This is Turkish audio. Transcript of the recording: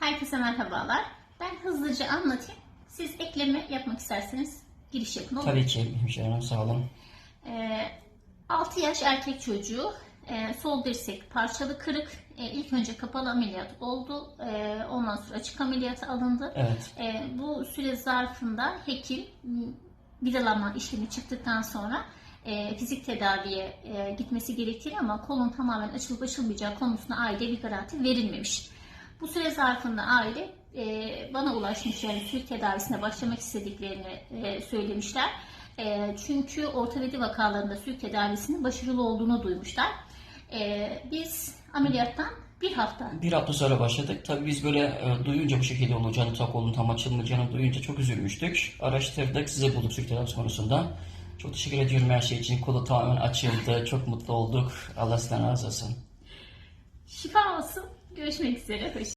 Herkese merhabalar. Ben hızlıca anlatayım. Siz ekleme yapmak isterseniz giriş yapın. olur mu? Tabii ki hemşire hanım sağ olun. Ee, 6 yaş erkek çocuğu e, sol dirsek parçalı kırık E, ilk önce kapalı ameliyat oldu E, ondan sonra açık ameliyata alındı Evet. E, bu süre zarfında hekim m, vidalama işlemi çıktıktan sonra e, fizik tedaviye e, gitmesi gerektiğini ama kolun tamamen açılıp açılmayacağı konusunda aile bir garanti verilmemiş. Bu süre zarfında aile e, bana ulaşmış yani fizik tedavisine başlamak istediklerini e, söylemişler. E, çünkü ortopedi vakalarında sülük tedavisinin başarılı olduğunu duymuşlar. E, biz ameliyattan bir hafta Bir hafta sonra başladık. Tabii biz böyle e, duyunca bu şekilde olacağını, tak kolun tam açılmayacağını duyunca çok üzülmüştük. Araştırdık, size bulduk Türk tedavisi konusunda. Çok teşekkür ediyorum her şey için. Kolu tamamen açıldı. Çok mutlu olduk. Allah sizden razı olsun. şifa olsun. Görüşmek üzere. Hoşça